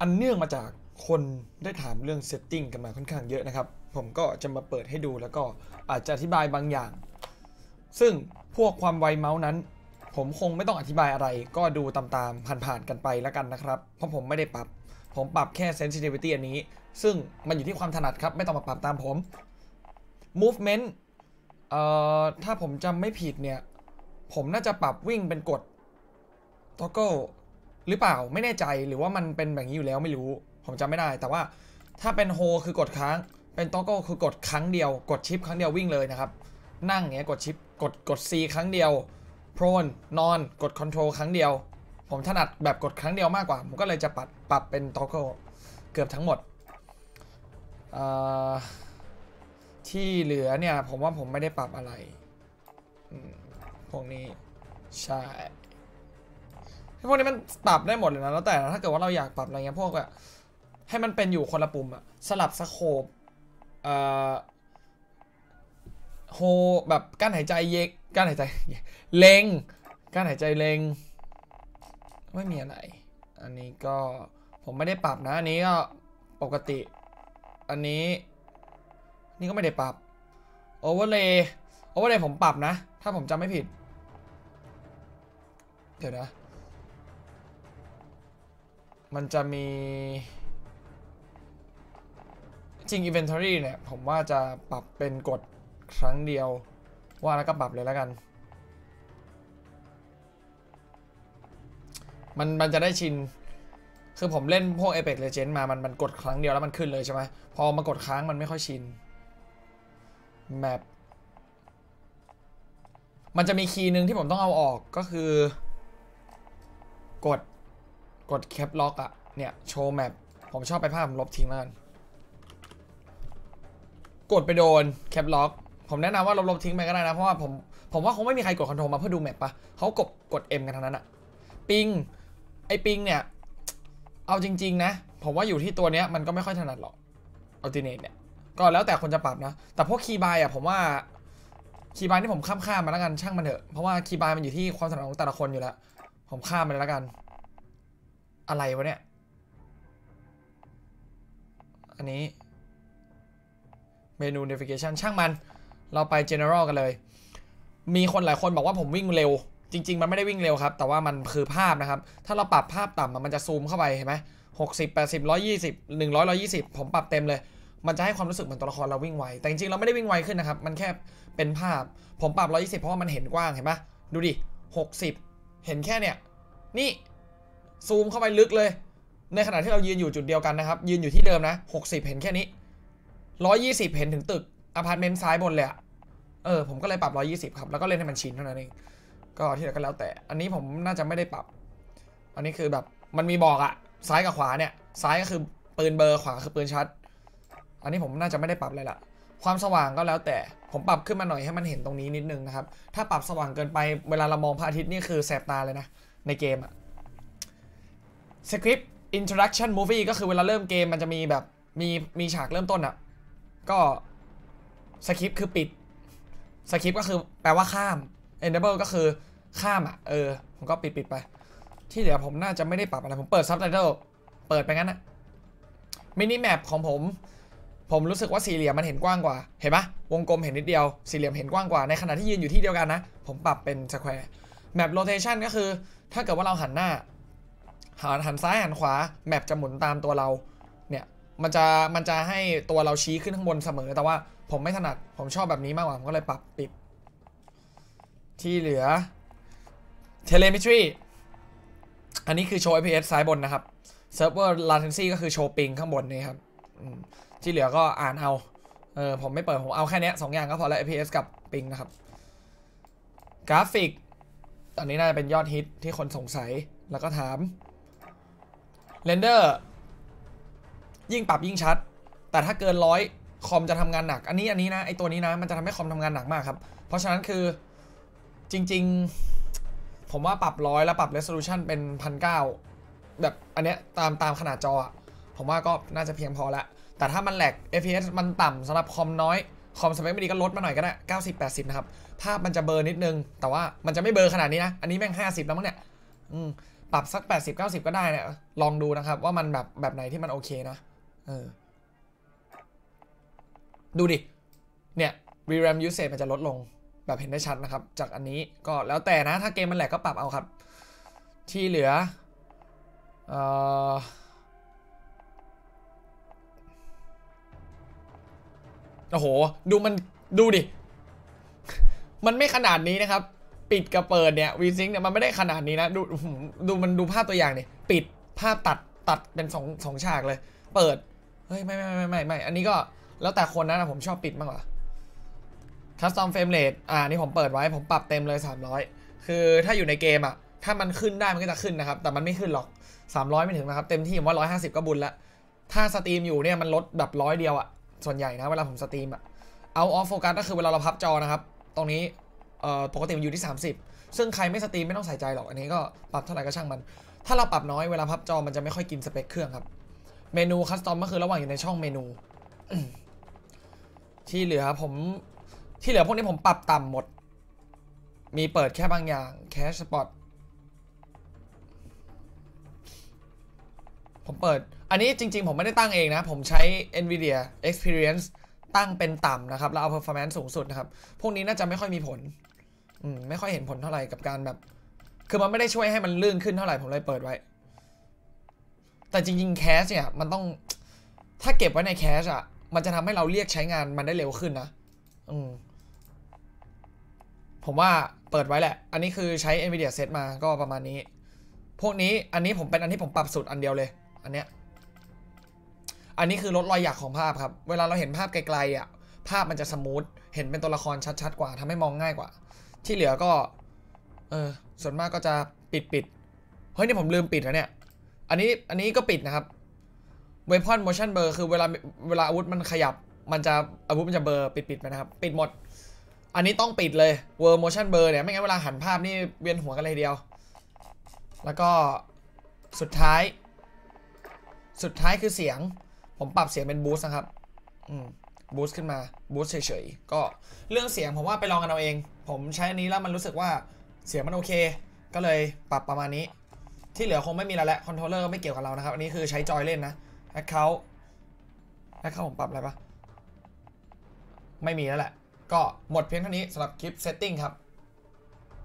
อันเนื่องมาจากคนได้ถามเรื่องเซตติ้งกันมาค่อนข้างเยอะนะครับ ผมก็จะมาเปิดให้ดูแล้วก็อาจจะอธิบายบางอย่าง ซึ่งพวกความไวเมาส์นั้น ผมคงไม่ต้องอธิบายอะไร ก็ดูตามๆผ่านๆกันไปแล้วกันนะครับ เพราะผมไม่ได้ปรับ ผมปรับแค่ sensitivity อันนี้ ซึ่งมันอยู่ที่ความถนัดครับ ไม่ต้องมาปรับตามผม movement เอ่อถ้าผมจำไม่ผิดเนี่ย ผมน่าจะปรับวิ่งเป็นกด toggle หรือเปล่าไม่แน่ใจหรือว่ามันเป็นแบบนี้อยู่แล้วไม่รู้ ผมจำไม่ได้ แต่ว่าถ้าเป็น hold คือกดค้าง เป็น toggle คือกดครั้งเดียว กดชิปครั้งเดียววิ่งเลยนะครับ นั่งเงี้ยกดชิปกดกด C ครั้งเดียว prone นอนกด control ครั้งเดียว ผมถนัดแบบกดครั้งเดียวมากกว่า ผมก็เลยจะปรับปรับเป็น toggle เกือบทั้งหมดที่เหลือเนี่ย ผมว่าผมไม่ได้ปรับอะไร พวกนี้ ใช่ พวกนี้มันปรับได้หมดเลยนะแล้วแต่ถ้าเกิดว่าเราอยากปรับอะไรเงี้ยพวกแบบให้มันเป็นอยู่คนละปุ่มอะสลับสโคปเอ่อโฮแบบกั้นหายใจเยกกั้นหายใจเล็งกั้นหายใจเล็งไม่มีอะไร อันนี้ก็ผมไม่ได้ปรับนะ อันนี้ก็ปกติ อันนี้ นี่ก็ไม่ได้ปรับ overlay overlay ผมปรับนะ ถ้าผมจำไม่ผิด เดี๋ยวนะ มันจะมีจริง inventory เนี่ย ผมว่าจะปรับเป็นกดครั้งเดียว ว่าแล้วก็ปรับเลยแล้วกัน มันมันจะได้ชิน คือผมเล่นพวก Apex Legends มา มันมันกดครั้งเดียวแล้วมันขึ้นเลยใช่ไหมพอมากดค้างมันไม่ค่อยชินแมปมันจะมีคีย์หนึ่งที่ผมต้องเอาออกก็คือ กด กดแคปล็อกอะเนี่ย โชว์แมปผมชอบไปภาพผมลบทิ้งแล้วกันกดไปโดนแคปล็อกผมแนะนำว่าลบๆทิ้งไปก็ได้นะ เพราะว่าผมผมว่าคงไม่มีใครกดคอนโทรลมาเพื่อดูแมปปะเขากดกด M กันทั้งนั้นอะปิง ไอปิงเนี่ย เอาจริง ๆ นะ ผมว่าอยู่ที่ตัวเนี้ยมันก็ไม่ค่อยถนัดหรอกอัลติเนตเนี่ย ก็แล้วแต่คนจะปรับนะ แต่พวกคีย์บายอะผมว่าคีย์บายที่ผมข้ามข้ามมาแล้วกันช่างมันเถอะ เพราะว่าคีย์บายมันอยู่ที่ความถนัดของแต่ละคนอยู่แล้ว ผมข้ามไปแล้วกัน อะไรวะเนี่ย อันนี้ เมนู navigation ช่างมัน เราไป general กันเลย มีคนหลายคนบอกว่าผมวิ่งเร็ว จริง ๆ มันไม่ได้วิ่งเร็วครับ แต่ว่ามันคือภาพนะครับ ถ้าเราปรับภาพต่ำมันจะซูมเข้าไปเห็นไหมหกสิบแปดสิบร้อยยี่สิบหนึ่งร้อยร้อยี่สิบผมปรับเต็มเลย มันจะให้ความรู้สึกเหมือนตัวละครเราวิ่งไว แต่จริงๆเราไม่ได้วิ่งไวขึ้นนะครับ มันแค่เป็นภาพ ผมปรับร้อยี่สิบเพราะว่ามันเห็นกว้างเห็นปะดูดิหกสิบเห็นแค่เนี่ย นี่ ซูมเข้าไปลึกเลย ในขณะที่เรายืนอยู่จุดเดียวกันนะครับ ยืนอยู่ที่เดิมนะหกสิบเห็นแค่นี้ร้อยี่สิบเห็นถึงตึกอพาร์ตเมนต์ซ้ายบนเลยอะเออผมก็เลยปรับร้อยี่สิบครับ แล้วก็เล่นให้มันชินเท่านั้นเอง ก็ที่เหลือก็แล้วแต่ อันนี้ผมน่าจะไม่ได้ปรับ อันนี้คือแบบมันมีบอกอะซ้ายกับขวาเนี่ย ซ้ายก็คือปืนเบอร์ขวาคือปืนชัด อันนี้ผมน่าจะไม่ได้ปรับเลยละความสว่างก็แล้วแต่ ผมปรับขึ้นมาหน่อยให้มันเห็นตรงนี้นิดนึงนะครับ ถ้าปรับสว่างเกินไป เวลาเรามองพระอาทิตย์นี่คือแสบตาเลยนะ ในเกมอะ สคริปต์ introduction movie ก็คือเวลาเริ่มเกมมันจะมีแบบมีมีฉากเริ่มต้นอะก็สคริปต์คือปิดสคริปต์ก็คือแปลว่าข้าม enable ก็คือข้ามอะเออ ผมก็ปิดปิดไป ที่เหลือผมน่าจะไม่ได้ปรับอะไร ผมเปิด subtitle เปิดไปงั้นนะมินิแมปของผม ผมรู้สึกว่าสี่เหลี่ยมมันเห็นกว้างกว่า เห็นปะวงกลมเห็นนิดเดียว สี่เหลี่ยมเห็นกว้างกว่า ในขณะที่ยืนอยู่ที่เดียวกันนะ ผมปรับเป็นสแควร์แมปโรเทชันก็คือ ถ้าเกิดว่าเราหันหน้า หันหันซ้ายหันขวาแมปจะหมุนตามตัวเราเนี่ยมันจะมันจะให้ตัวเราชี้ขึ้นข้างบนเสมอ แต่ว่าผมไม่ถนัดผมชอบแบบนี้มากกว่าผมก็เลยปรับปิด ที่เหลือ telemetry อันนี้คือโชว์ IPS ซ้ายบนนะครับ server latency ก็คือโชว์ปิงข้างบนนี่ครับที่เหลือก็อ่านเอาเออผมไม่เปิด ผมเอาแค่นี้สองอย่างก็พอแล้ว IPS กับปิงนะครับ กราฟิก ตอนนี้น่าจะเป็นยอดฮิตที่คนสงสัยแล้วก็ถาม render ยิ่งปรับยิ่งชัด แต่ถ้าเกินร้อยคอมจะทำงานหนัก อันนี้อันนี้นะไอตัวนี้นะมันจะทำให้คอมทำงานหนักมากครับ เพราะฉะนั้นคือจริง ๆ ผมว่าปรับร้อยแล้วปรับ resolution เป็นพันเก้าแบบอันเนี้ยตามตามขนาดจออะผมว่าก็น่าจะเพียงพอละ แต่ถ้ามันแหลก FPS มันต่ำสำหรับคอมน้อย คอมสเปคไม่ดีก็ลดมาหน่อยก็ได้ 90 80 นะครับ ภาพมันจะเบอร์นิดนึง แต่ว่ามันจะไม่เบอร์ขนาดนี้นะ อันนี้แม่ง 50 แล้วมั้งเนี่ย อืม ปรับปรับสัก 80 90 ก็ได้เนี่ยลองดูนะครับ ว่ามันแบบแบบไหนที่มันโอเคนะเออดูดิ เนี่ย VRAM usage มันจะลดลงแบบเห็นได้ชัดนะครับ จากอันนี้ก็แล้วแต่นะ ถ้าเกมมันแหลกก็ปรับเอาครับ ที่เหลือเออโอ้โห ดูมันดูดิ มันไม่ขนาดนี้นะครับ ปิดกับเปิดเนี่ยวีซิงเนี่ยมันไม่ได้ขนาดนี้นะดูดูมันดูภาพตัวอย่างเนี่ยปิดภาพตัดตัดเป็นสองสองฉากเลย เปิด เฮ้ย ไม่ไม่ไม่ไม่ไม่อันนี้ก็แล้วแต่คนนะผมชอบปิดมากกว่าคัสตอมเฟรมเรทอ่านี่ผมเปิดไว้ผมปรับเต็มเลย 300 คือถ้าอยู่ในเกมอะ ถ้ามันขึ้นได้มันก็จะขึ้นนะครับ แต่มันไม่ขึ้นหรอก 300 ไม่ถึงนะครับ เต็มที่ผมว่า 150 ก็บุญละ ถ้าสตรีมอยู่เนี่ยมันลดแบบร้อยเดียวอะส่วนใหญ่นะเวลาผมสตรีมอะเอาออฟโฟกัสก็คือเวลาเราพับจอนะครับ ตรงนี้ ปกติมันอยู่ที่ 30 ซึ่งใครไม่สตรีมไม่ต้องใส่ใจหรอกอันนี้ก็ปรับเท่าไหร่ก็ช่างมัน ถ้าเราปรับน้อยเวลาพับจอมันจะไม่ค่อยกินสเปคเครื่องครับ เมนูคัสตอมก็คือระหว่างอยู่ในช่องเมนู ที่เหลือผมที่เหลือพวกนี้ผมปรับต่ำหมด มีเปิดแค่บางอย่างแคชสปอตผมเปิด อันนี้จริงๆ ผมไม่ได้ตั้งเองนะ ผมใช้ NVIDIA Experience ตั้งเป็นต่ำนะครับ แล้วเอา performance สูงสุดนะครับ พวกนี้น่าจะไม่ค่อยมีผล ไม่ค่อยเห็นผลเท่าไหร่กับการแบบ คือมันไม่ได้ช่วยให้มันลื่นขึ้นเท่าไหร่ผมเลยเปิดไว้ แต่จริงๆแคชเนี่ยมันต้อง ถ้าเก็บไว้ในแคชอะ มันจะทำให้เราเรียกใช้งานมันได้เร็วขึ้นนะอืมผมว่าเปิดไว้แหละ อันนี้คือใช้ NVIDIA set มาก็ประมาณนี้ พวกนี้อันนี้ผมเป็นอันที่ผมปรับสุดอันเดียวเลย อันเนี้ย อันนี้คือลดรอยหยักของภาพครับ เวลาเราเห็นภาพไกลๆอะ ภาพมันจะสมูท เห็นเป็นตัวละครชัดๆกว่าทำให้มองง่ายกว่า ที่เหลือก็ เออ ส่วนมากก็จะปิดปิดเฮ้ยนี่ผมลืมปิดแล้วเนี่ย อันนี้อันนี้ก็ปิดนะครับ Weapon Motion Blur คือเวลาเวลาอาวุธมันขยับ มันจะอาวุธมันจะเบลอปิดปิดไปนะครับ ปิดหมด อันนี้ต้องปิดเลย World Motion Blur เนี่ยไม่งั้นเวลาหันภาพนี่เวียนหัวกันเลยเดียว แล้วก็สุดท้าย สุดท้ายคือเสียง ผมปรับเสียงเป็นบูสต์นะครับ อืม บูสต์ขึ้นมาบูสต์เฉยๆก็เรื่องเสียงผมว่าไปลองกันเอาเอง ผมใช้อันนี้แล้วมันรู้สึกว่าเสียงมันโอเค ก็เลยปรับประมาณนี้ ที่เหลือคงไม่มีแล้วแหละคอนโทรลเลอร์ไม่เกี่ยวกับเรานะครับ อันนี้คือใช้จอยเล่นนะแอคเคาท์แอคเคาท์ผมปรับอะไรปะไม่มีแล้วแหละ ก็หมดเพียงเท่านี้สำหรับคลิปเซตติ้งครับ